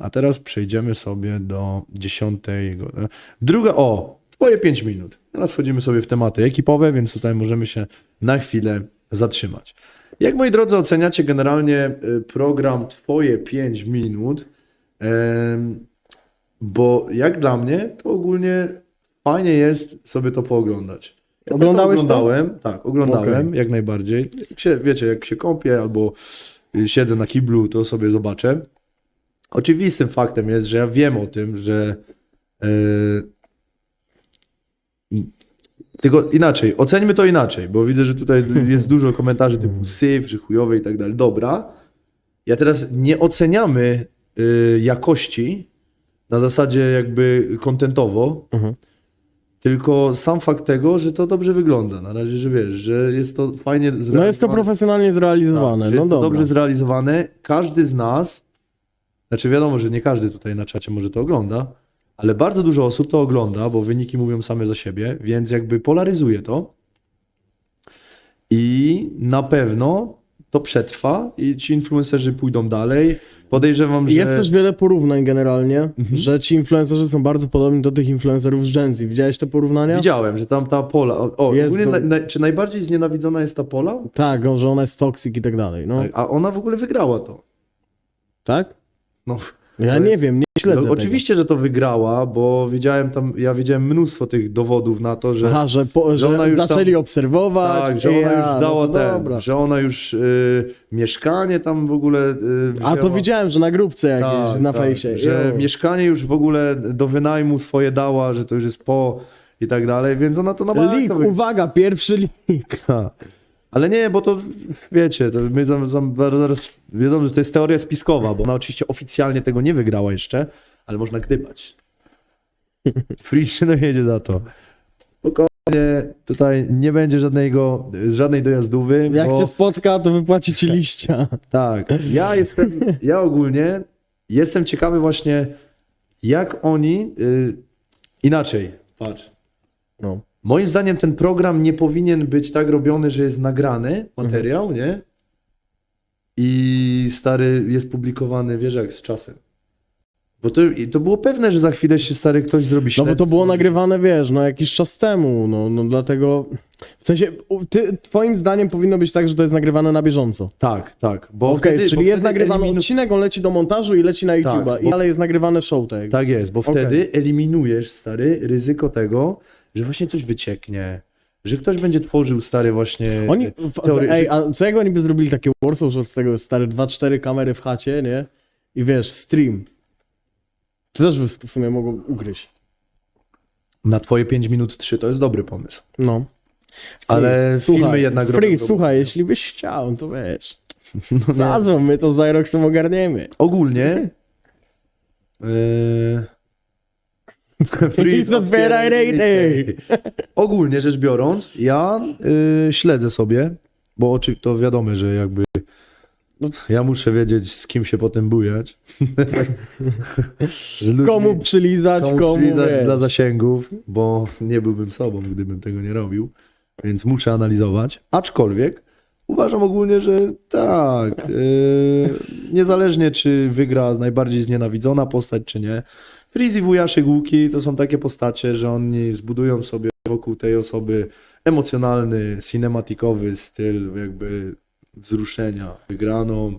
a teraz przejdziemy sobie do dziesiątej. Druga, o, twoje pięć minut. Teraz wchodzimy sobie w tematy ekipowe, więc tutaj możemy się na chwilę zatrzymać. Jak moi drodzy oceniacie generalnie y, program Twoje 5 minut? Bo jak dla mnie, to ogólnie fajnie jest sobie to pooglądać. Ja Oglądałeś to? oglądałem, tak, oglądałem jak najbardziej. Jak się, wiecie, jak się kąpię albo y, siedzę na kiblu, to sobie zobaczę. Oczywistym faktem jest, że ja wiem o tym, że yy, tylko inaczej, oceńmy to inaczej, bo widzę, że tutaj jest dużo komentarzy typu syf, że chujowe i tak dalej. Dobra, ja teraz nie oceniamy y, jakości na zasadzie jakby kontentowo, Mhm. tylko sam fakt tego, że to dobrze wygląda. Na razie, że wiesz, że jest to fajnie zrealizowane. No jest to profesjonalnie zrealizowane. Tak, no jest to dobrze zrealizowane. Każdy z nas, znaczy wiadomo, że nie każdy tutaj na czacie może to ogląda, ale bardzo dużo osób to ogląda, bo wyniki mówią same za siebie, więc jakby polaryzuje to. I na pewno to przetrwa i ci influencerzy pójdą dalej. Podejrzewam, że... Jest też wiele porównań generalnie, Mhm. że ci influencerzy są bardzo podobni do tych influencerów z Gen Z. Widziałeś te porównania? Widziałem, że tam ta Pola... O, Jest ogólnie to- na, na, czy najbardziej znienawidzona jest ta Pola? Tak, że ona jest toxic i tak dalej. No, Tak, a ona w ogóle wygrała to. tak? No, Ja nie jest- wiem, nie śledzę no, tego. oczywiście, że to wygrała, bo wiedziałem tam, ja widziałem mnóstwo tych dowodów na to, że Aha, że, po, że, ona już tam- zaczęli obserwować. tak, że ona ja, już dała no ten, dobra. że ona już y, mieszkanie tam w ogóle y, A to widziałem, że na grupce jakieś Tak, na tak, fejsie. Że mieszkanie już w ogóle do wynajmu swoje dała, że to już jest po i tak dalej, więc ona to na bank wy- uwaga, pierwszy leak. Ale nie, bo to wiecie, to my tam, tam zaraz wiadomo, to jest teoria spiskowa, bo ona oczywiście oficjalnie tego nie wygrała jeszcze, ale można gdybać. Friedrich jedzie za to. Spokojnie, tutaj nie będzie żadnego, żadnej dojazdówy. Jak bo, cię spotka, to wypłaci ci liścia. Tak, ja jestem, ja ogólnie jestem ciekawy właśnie, jak oni, y, inaczej, patrz, No. Moim zdaniem ten program nie powinien być tak robiony, że jest nagrany materiał, nie? I stary jest publikowany, wiesz jak z czasem. Bo to, i to było pewne, że za chwilę się stary ktoś zrobi No śledztwo. bo to było nagrywane, wiesz, no jakiś czas temu, no, no dlatego... W sensie, ty, twoim zdaniem powinno być tak, że to jest nagrywane na bieżąco. Tak, tak. Bo wtedy, czyli bo jest nagrywany odcinek, on leci do montażu i leci na YouTube'a, Tak, i bo- ale jest nagrywany show tak. Tak jest, bo wtedy eliminujesz, stary, ryzyko tego, że właśnie coś wycieknie, że ktoś będzie tworzył, stary, właśnie Oni, teorie- ej, a co jak oni by zrobili takie Warsaw, z tego stary 2-4 kamery w chacie, nie? I wiesz, stream. To też by w sumie mogło ugryźć. Na twoje 5 minut 3 to jest dobry pomysł. No. Ale Freeze, filmy słuchaj, jednak robią robotę. słuchaj, jeśli byś chciał, to wiesz. No. Zadzwoń, my to z Aeroxem ogarniemy. Ogólnie. Yy... Please otwieraj rating. Ogólnie rzecz biorąc, ja yy, śledzę sobie, bo oczy, to wiadomo, że jakby ja muszę wiedzieć, z kim się potem bujać. Z ludźmi, Komu przylizać, komu, lizać wiesz. dla zasięgów, bo nie byłbym sobą, gdybym tego nie robił, więc muszę analizować. Aczkolwiek uważam ogólnie, że tak, yy, niezależnie czy wygra najbardziej znienawidzona postać, czy nie, Freezy, Wujaszek, Łuki to są takie postacie, że oni zbudują sobie wokół tej osoby emocjonalny, cinematikowy styl jakby wzruszenia, wygraną.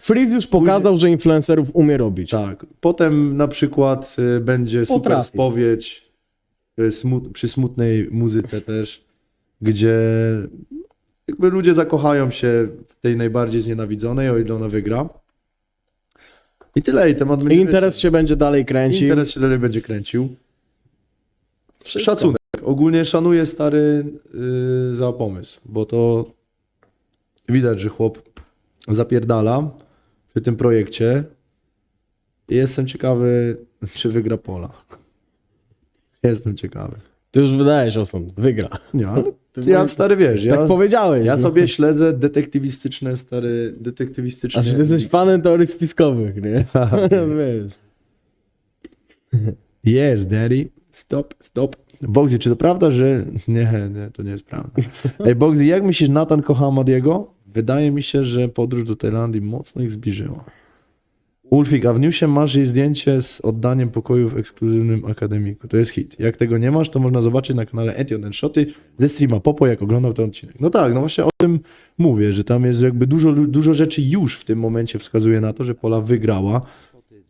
Freeze już pokazał, że influencerów umie robić. Tak. Potem na przykład y, będzie super Potrafi. spowiedź y, smut, przy smutnej muzyce też, gdzie jakby ludzie zakochają się w tej najbardziej znienawidzonej, o ile ona wygra. I tyle, i temat I będzie... interes się będzie dalej kręcił. Interes się dalej będzie kręcił. Wszystko. Szacunek. Ogólnie szanuję stary y, za pomysł, bo to widać, że chłop zapierdala przy tym projekcie. I jestem ciekawy, czy wygra Pola. Jestem ciekawy. Ty już wydajesz osąd, wygra. Nie, ale Ty ja stary wiesz, ja, tak powiedziałeś. ja no. sobie śledzę detektywistyczne, stary, detektywistyczne... A czy ty jesteś fanem teorii spiskowych, nie? Wiesz. Yes, daddy. Stop, stop. Bogsy, czy to prawda, że... Nie, nie, to nie jest prawda. Ej, Bogsy, jak myślisz, Nathan kocha Amadiego? Wydaje mi się, że podróż do Tajlandii mocno ich zbliżyła. Ulfik, a w newsie masz jej zdjęcie z oddaniem pokoju w ekskluzywnym akademiku. To jest hit. Jak tego nie masz, to można zobaczyć na kanale Etion Shoty ze streama Popo, jak oglądał ten odcinek. No tak, no właśnie o tym mówię, że tam jest jakby dużo, dużo rzeczy już w tym momencie wskazuje na to, że Pola wygrała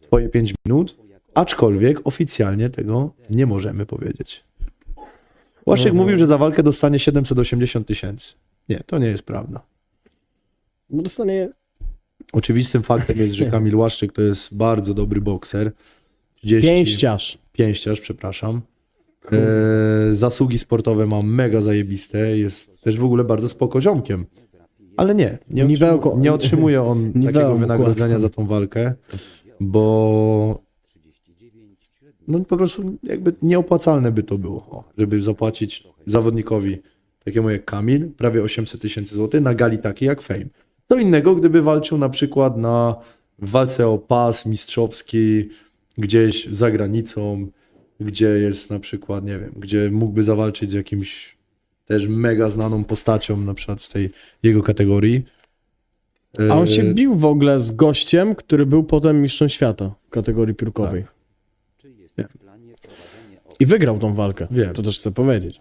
twoje 5 minut, aczkolwiek oficjalnie tego nie możemy powiedzieć. Łaszczyk mówił, że za walkę dostanie 780 tysięcy. Nie, to nie jest prawda. No dostanie... Oczywistym faktem jest, że Kamil Łaszczyk to jest bardzo dobry bokser. 30, Pięściarz. Pięściarz, przepraszam. E, zasługi sportowe ma mega zajebiste, jest też w ogóle bardzo spoko ziomkiem. Ale nie, nie, Niwełko- otrzymu, nie otrzymuje on Niwełko takiego wynagrodzenia za tą walkę, bo no po prostu jakby nieopłacalne by to było, żeby zapłacić zawodnikowi takiemu jak Kamil prawie 800 tysięcy złotych na gali takiej jak Fame. Co innego, gdyby walczył na przykład na w walce o pas mistrzowski gdzieś za granicą, gdzie jest na przykład, nie wiem, gdzie mógłby zawalczyć z jakimś też mega znaną postacią, na przykład z tej jego kategorii. A on E, się bił w ogóle z gościem, który był potem mistrzem świata w kategorii piórkowej. Nie. I wygrał tą walkę. Wiem. To też chcę powiedzieć.